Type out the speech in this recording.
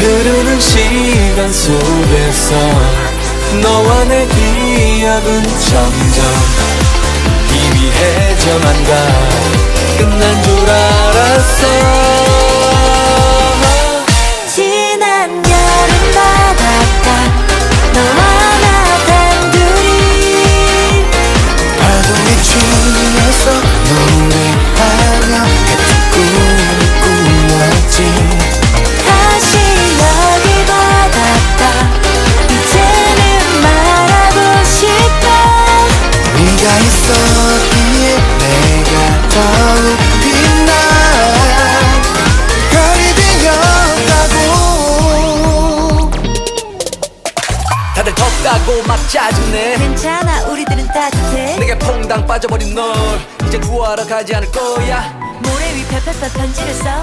흐르는 시간 속에서 너와 내 기억은 점점 희미해져만 가 끝난 줄 알았어 덥다고 막 짜증내. 괜찮아 우리들은 따뜻해 내게 퐁당 빠져버린 널 이제 구하러 가지 않을 거야. 모래 위 펴펴펴 편지를 써